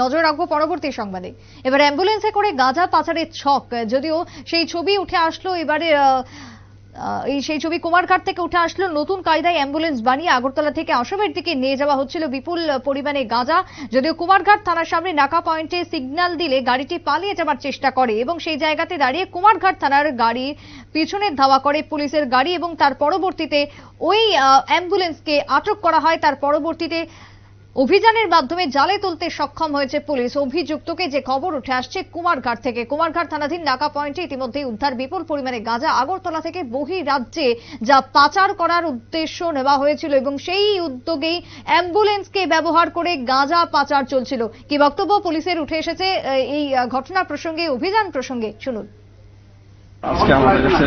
নজর রাখব পরবর্তী সংবাদে। এবার অ্যাম্বুলেন্সে করে গাঁজা পাচারের ছক, যদিও সেই ছবি উঠে আসলো এবারে এই সেই ছবি কুমারঘাট থেকে উঠে আসলো। নতুন কায়দায় অ্যাম্বুলেন্স বানিয়ে আগরতলা থেকে আসামের দিকে নিয়ে যাওয়া হচ্ছিল বিপুল পরিমাণে গাঁজা। যদিও কুমারঘাট থানার সামনে নাকা পয়েন্টে সিগন্যাল দিলে গাড়িটি পালিয়ে যাবার চেষ্টা করে এবং সেই জায়গাতে দাঁড়িয়ে কুমারঘাট থানার গাড়ি পিছনে ধাওয়া করে পুলিশের গাড়ি এবং তার পরবর্তীতে ওই অ্যাম্বুলেন্সকে আটক করা হয়। তার পরবর্তীতে অভিযানের মাধ্যমে জালে তুলতে সক্ষম হয়েছে পুলিশ। অভিযুক্তকে যে খবর উঠে আসছে কুমারঘাট থেকে। কুমারঘাট থানাধীন নাকা পয়েন্টে ইতিমধ্যে উদ্ধার বিপুল পরিমাণে গাঁজা আগরতলা থেকে বহি রাজ্যে যা পাচার করার উদ্দেশ্য নেওয়া হয়েছিল এবং সেই উদ্যোগেই অ্যাম্বুলেন্সকে ব্যবহার করে গাঁজা পাচার চলছিল। কি বক্তব্য পুলিশের উঠে এসেছে এই ঘটনা প্রসঙ্গে, অভিযান প্রসঙ্গে শুনুন। আজকে আমাদের কাছে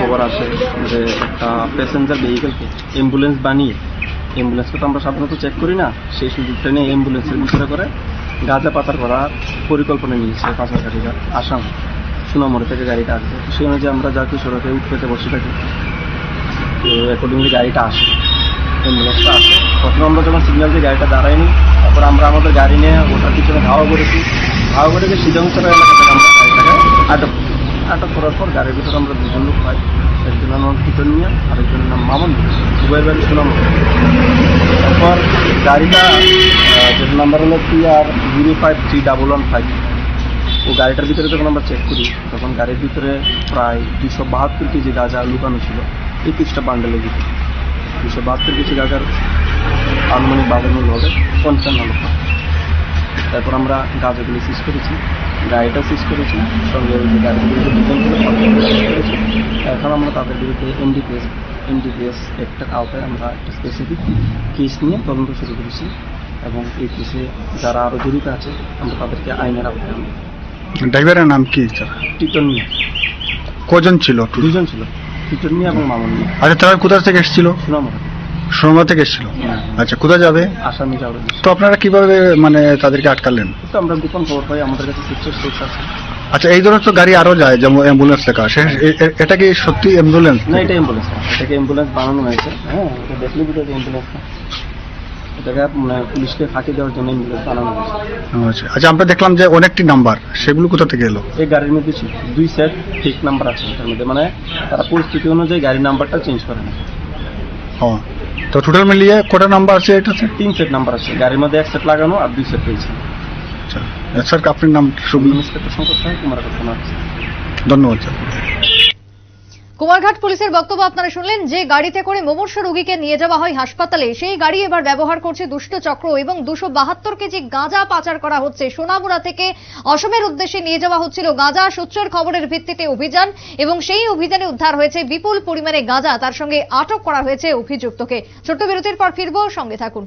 খবর আসে যে একটা প্যাসেঞ্জার ভেহিকেলকে অ্যাম্বুলেন্স বানিয়ে অ্যাম্বুলেন্সকে তো আমরা সাধারণত চেক করি না। সেই সুযোগটা নিয়ে অ্যাম্বুলেন্সের ভিতরে করে গাঁজা পাচার করার পরিকল্পনা নিয়েছে পাচারকারীরা আসাম সুনামরে থেকে গাড়িটা আসবে। সেই অনুযায়ী আমরা যাকে সড়কে উঠতে বসে থাকি। তো অ্যাকর্ডিংলি গাড়িটা আসে। অ্যাম্বুলেন্সটা আসে। প্রথমে আমরা যখন সিগন্যাল দিয়ে গাড়িটা দাঁড়াইনি তারপর আমরা আমাদের গাড়ি নিয়ে ওটার পিছনে ধাওয়া করেছি। ধাওয়া করে গিয়ে সিদ্ধান্তরা এলাকা থেকে আমরা গাড়িটাকে আটক। আটক করার পর গাড়ির ভিতরে আমরা দুজন লোক পাই। একজনের নাম কিতন মিয়া আরেকজনের নাম মামন। মিয়া। উভয়ের বাড়ি সুনাম তারপর গাড়িটা যেটার নাম্বার হলো P R zero five three double one five ও গাড়িটার ভিতরে যখন আমরা চেক করি, তখন গাড়ির ভিতরে প্রায় দুশো বাহাত্তর কেজি গাঁজা লুকানো ছিল একুশটা বান্ডেলের ভিতরে। দুশো বাহাত্তর কেজি গাঁজার আনুমানিক মূল্য হবে পঞ্চান্ন লক্ষ। তারপর আমরা গাঁজাগুলি সিজ করেছি। গাড়িটা সিজ করেছি সঙ্গে গাড়ির বিরুদ্ধে দুজনগুলো করেছি। এখন আমরা তাদের বিরুদ্ধে এনডিপিএস এনডিপিএস একটা আওতায় আমরা একটা স্পেসিফিক কেস নিয়ে তদন্ত শুরু করেছি এবং এই কেসে যারা আরও জড়িত আছে আমরা তাদেরকে আইনের আওতায় আনব। ড্রাইভারের নাম কি? টিটন মিয়া। কজন ছিল? দুজন ছিল টিটন মিয়া এবং মামন মিয়া। আচ্ছা তারা কোথা থেকে এসেছিল? সুনামরা সোনামা থেকে এসেছিল? আচ্ছা কোথায় যাবে? আসামি যাওয়ার তো আপনারা কীভাবে মানে তাদেরকে আটকালেন? তো আমরা গোপন খবর পাই আমাদের কাছে সিক্সের সোর্স আছে। আচ্ছা এই ধরনের তো গাড়ি আরও যায় যেমন অ্যাম্বুলেন্স লেখা সে এ- এ- এটা কি সত্যি অ্যাম্বুলেন্স না এটা অ্যাম্বুলেন্স এটাকে অ্যাম্বুলেন্স বানানো হয়েছে। হ্যাঁ এটা দেখলে বুঝা যায় অ্যাম্বুলেন্স এটাকে মানে পুলিশকে ফাঁকি দেওয়ার জন্য অ্যাম্বুলেন্স বানানো হয়েছে। আচ্ছা আচ্ছা আমরা দেখলাম যে অনেকটি নাম্বার সেগুলো কোথা থেকে এলো? এই গাড়ির মধ্যে দুই সেট ঠিক নাম্বার আছে। এটার মধ্যে মানে তারা পরিস্থিতি অনুযায়ী গাড়ির নাম্বারটা চেঞ্জ করে না। হ্যাঁ তো টোটাল মিলিয়ে কটা নাম্বার আছে এটা এটাতে? তিন সেট নাম্বার আছে। গাড়ির মধ্যে এক সেট লাগানো আর দুই সেট রয়েছে। আচ্ছা। স্যার আপনার নাম শুভ নমস্কার শঙ্কর সাহেব কুমার থানা আছে ধন্যবাদ স্যার কুমারঘাট পুলিশের বক্তব্য আপনারা শুনলেন, যে গাড়িতে করে মুমূর্ষ রোগীকে নিয়ে যাওয়া হয় হাসপাতালে, সেই গাড়ি এবার ব্যবহার করছে দুষ্ট চক্র এবং দুশো বাহাত্তর কেজি গাঁজা পাচার করা হচ্ছে। সোনামুড়া থেকে অসমের উদ্দেশ্যে নিয়ে যাওয়া হচ্ছিল গাঁজা। সূত্রের খবরের ভিত্তিতে অভিযান এবং সেই অভিযানে উদ্ধার হয়েছে বিপুল পরিমাণে গাঁজা। তার সঙ্গে আটক করা হয়েছে অভিযুক্তকে। ছোট্ট বিরতির পর ফিরবো, সঙ্গে থাকুন।